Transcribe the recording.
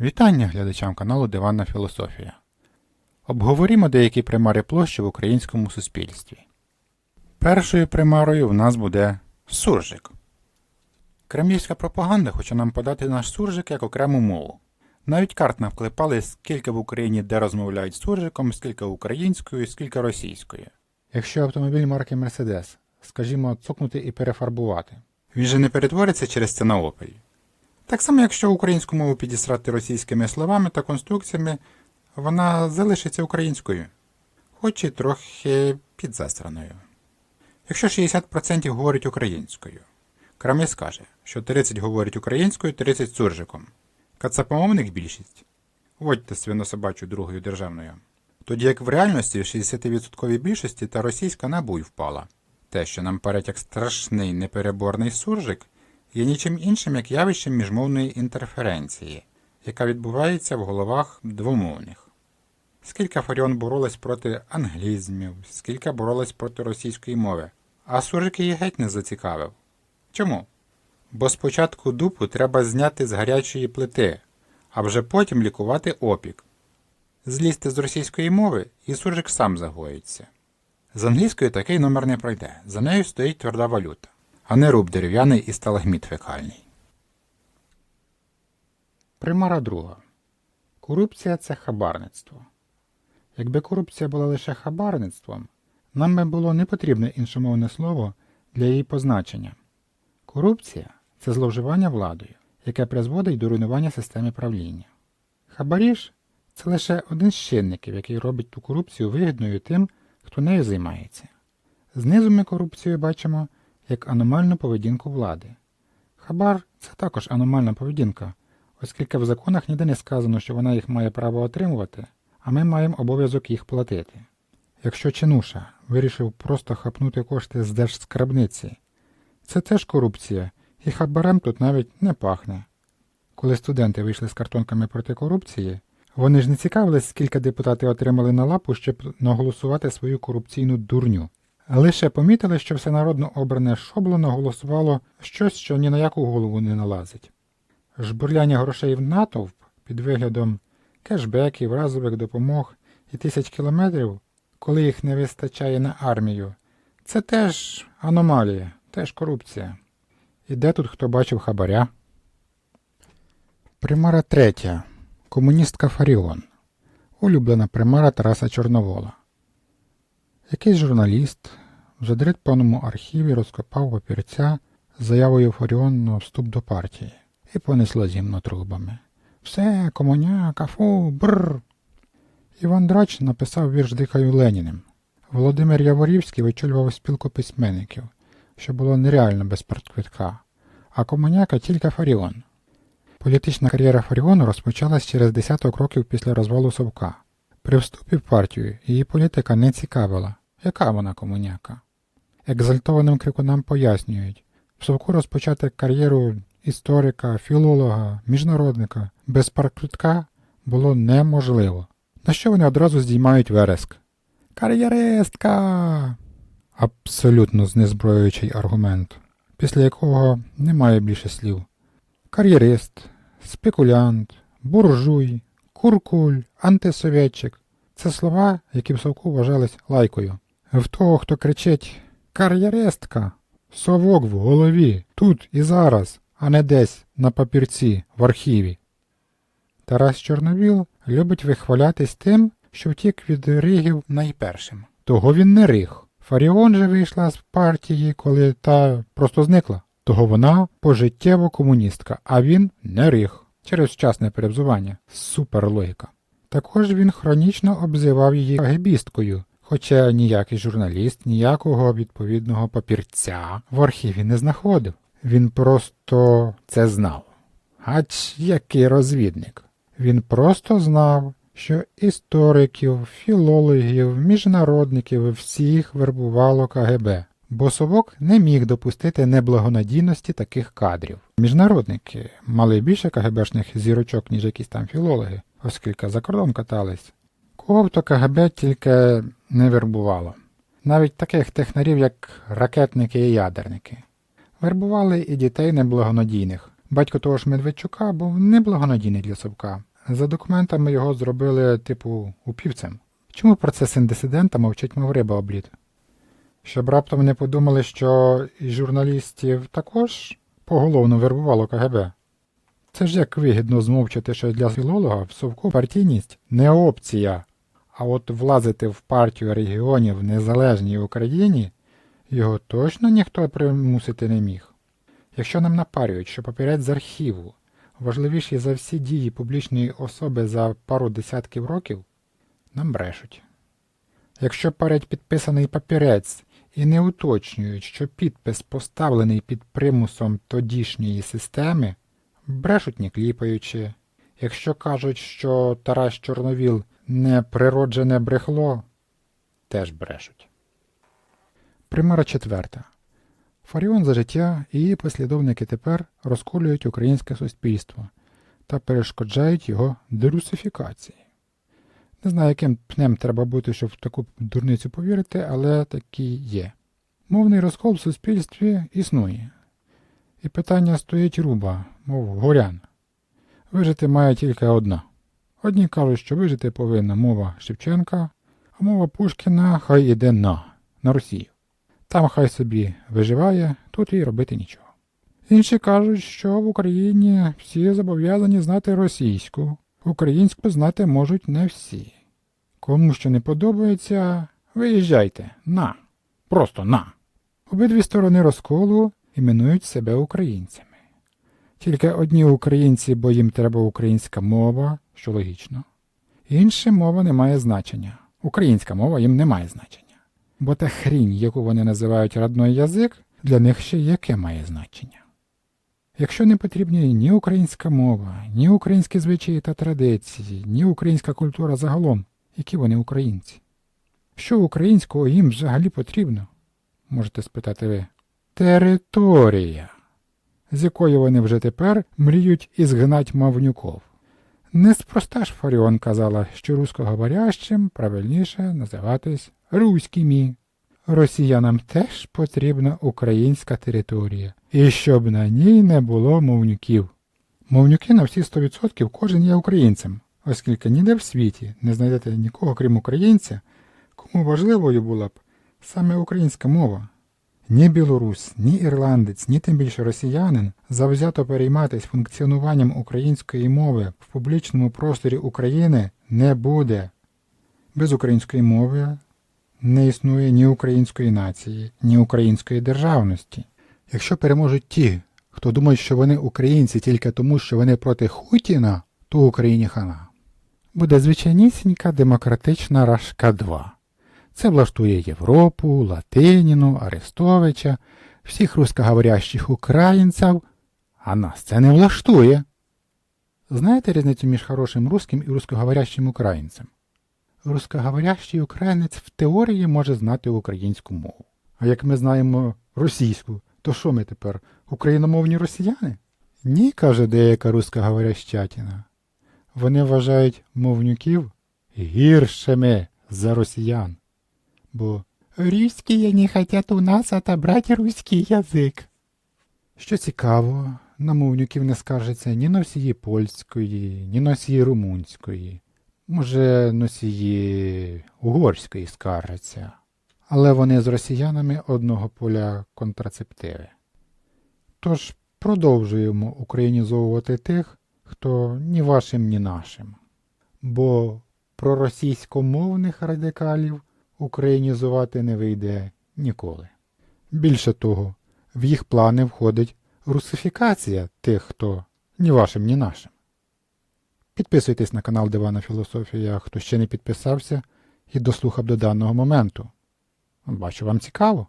Вітання глядачам каналу Диванна Філософія. Обговорімо деякі примари площі в українському суспільстві. Першою примарою в нас буде суржик. Кремлівська пропаганда хоче нам подати наш суржик як окрему мову. Навіть карт нам вклепали, скільки в Україні де розмовляють суржиком, скільки українською, скільки російською. Якщо автомобіль марки Mercedes, скажімо, цокнути і перефарбувати. Він же не перетвориться через це на опель. Так само, якщо українську мову підісрати російськими словами та конструкціями, вона залишиться українською, хоч і трохи підзастраною. Якщо 60% говорить українською, Кремль скаже, що 30 говорить українською, 30 суржиком. Кацапомовних більшість. Водьте свинособачу другою державною. Тоді як в реальності в 60% більшості та російська набуй впала. Те, що нам парять як страшний непереборний суржик, є нічим іншим, як явищем міжмовної інтерференції, яка відбувається в головах двомовних. Скільки Фаріон боролась проти англізмів, скільки боролась проти російської мови, а суржик її геть не зацікавив. Чому? Бо спочатку дупу треба зняти з гарячої плити, а вже потім лікувати опік. Злізти з російської мови і суржик сам загоїться. З англійською такий номер не пройде, за нею стоїть тверда валюта, а не руб дерев'яний і сталагміт фекальний. Примара друга. Корупція це хабарництво. Якби корупція була лише хабарництвом, нам би було не потрібне іншомовне слово для її позначення. Корупція це зловживання владою, яке призводить до руйнування системи правління. Хабарі ж це лише один з чинників, який робить ту корупцію вигідною тим, хто нею займається. Знизу ми корупцію бачимо як аномальну поведінку влади. Хабар це також аномальна поведінка, оскільки в законах ніде не сказано, що вона їх має право отримувати, а ми маємо обов'язок їх платити. Якщо чинуша вирішив просто хапнути кошти з держскарбниці, це теж корупція, і хабарем тут навіть не пахне. Коли студенти вийшли з картонками проти корупції, вони ж не цікавились, скільки депутати отримали на лапу, щоб наголосувати свою корупційну дурню. Лише помітили, що всенародно обране шобло наголосувало щось, що ні на яку голову не налазить. Жбурляння грошей в натовп під виглядом кешбеків, разових допомог і тисяч кілометрів, коли їх не вистачає на армію, це теж аномалія, теж корупція. І де тут хто бачив хабаря? Примара третя. Комуністка Фаріон. Улюблена примара Тараса Чорновола. Якийсь журналіст в задритпаному архіві розкопав папірця з заявою Фаріон на вступ до партії і понесло зімно трубами. Все, комуняка, фу, бррр. Іван Драч написав вірш дихаю Леніним. Володимир Яворівський очолював спілку письменників, що було нереально без партквитка, а комуняка тільки Фаріон. Політична кар'єра Фаріону розпочалась через десяток років після розвалу Совка. При вступі в партію її політика не цікавила, яка вона комуняка. Екзальтованим крикунам пояснюють, в Совку розпочати кар'єру історика, філолога, міжнародника без партквитка було неможливо. На що вони одразу здіймають вереск? Кар'єристка! Абсолютно знезброюючий аргумент, після якого немає більше слів. Кар'єрист, спекулянт, буржуй, куркуль, антисовєтчик це слова, які в совку вважались лайкою. В того, хто кричить Кар'єристка, совок в голові, тут і зараз, а не десь на папірці в архіві. Тарас Чорновіл любить вихвалятись тим, що втік від ригів найпершим. Того він не риг. Фаріон же вийшла з партії, коли та просто зникла. Того вона пожиттєво комуністка, а він не риг через вчасне перевзування. Суперлогіка. Також він хронічно обзивав її гебісткою, хоча ніякий журналіст ніякого відповідного папірця в архіві не знаходив. Він просто це знав. Ач який розвідник. Він просто знав, що істориків, філологів, міжнародників всіх вербувало КГБ, бо Совок не міг допустити неблагонадійності таких кадрів. Міжнародники мали більше КГБшних зірочок, ніж якісь там філологи, оскільки за кордон катались. Кого б то КГБ тільки не вербувало. Навіть таких технарів, як ракетники і ядерники. Вербували і дітей неблагонадійних. Батько того ж Медведчука був неблагонадійний для Совка. За документами його зробили, типу, упівцем. Чому процес індисидента мовчить, мов риба обліт? Щоб раптом не подумали, що і журналістів також поголовно вербувало КГБ. Це ж як вигідно змовчати, що для філолога в совку партійність не опція, а от влазити в партію регіонів в незалежній Україні його точно ніхто примусити не міг. Якщо нам напарюють, що папірець з архіву важливіший за всі дії публічної особи за пару десятків років, нам брешуть. Якщо парять підписаний папірець і не уточнюють, що підпис поставлений під примусом тодішньої системи, брешуть не кліпаючи. Якщо кажуть, що Тарас Чорновіл не природжене брехло, теж брешуть. Примара четверта. Фаріон за життя і її послідовники тепер розколюють українське суспільство та перешкоджають його дерусифікації. Не знаю, яким пнем треба бути, щоб в таку дурницю повірити, але такі є. Мовний розкол в суспільстві існує. І питання стоїть руба, мов горян. Вижити має тільки одна. Одні кажуть, що вижити повинна мова Шевченка, а мова Пушкіна хай іде на, на Росію. Там хай собі виживає, тут і робити нічого. Інші кажуть, що в Україні всі зобов'язані знати російську, українську знати можуть не всі. Кому що не подобається, виїжджайте на, просто на. Обидві сторони розколу іменують себе українцями. Тільки одні українці, бо їм треба українська мова, що логічно. Інші мова не має значення. Українська мова їм не має значення. Бо та хрінь, яку вони називають родной язик, для них ще яке має значення. Якщо не потрібні ні українська мова, ні українські звичаї та традиції, ні українська культура загалом, які вони українці. Що українського їм взагалі потрібно? Можете спитати ви. Територія, з якої вони вже тепер мріють ізгнать мавнюков. Неспроста ж Фаріон казала, що рускоговорящим правильніше називатись руськими. Росіянам теж потрібна українська територія, і щоб на ній не було мовнюків. Мовнюки на всі 100% кожен є українцем, оскільки ніде в світі не знайдете нікого, крім українця, кому важливою була б саме українська мова. Ні білорус, ні ірландець, ні тим більше росіянин завзято перейматись функціонуванням української мови в публічному просторі України не буде. Без української мови не існує ні української нації, ні української державності. Якщо переможуть ті, хто думає, що вони українці тільки тому, що вони проти Хутіна, то Україні хана. Буде звичайнісінька демократична Рашка 2. Це влаштує Європу, Латиніну, Арестовича, всіх рускоговорящих українців, а нас це не влаштує. Знаєте різницю між хорошим русским і рускоговорящим українцем? Рускоговорящий українець в теорії може знати українську мову. А як ми знаємо російську, то що ми тепер, україномовні росіяни? Ні, каже деяка рускоговорящатіна. Вони вважають мовнюків гіршими за росіян. Бо «русские не хотят у нас отобрать русский язик. Що цікаво, на мовнюків не скаржиться ні носії польської, ні носії румунської. Може, носії угорської скаржаться. Але вони з росіянами одного поля контрацептиви. Тож продовжуємо українізовувати тих, хто ні вашим, ні нашим. Бо проросійськомовних радикалів українізувати не вийде ніколи. Більше того, в їх плани входить русифікація тих, хто ні вашим, ні нашим. Підписуйтесь на канал Дивана Філософія, хто ще не підписався і дослухав до даного моменту. Бачу, вам цікаво.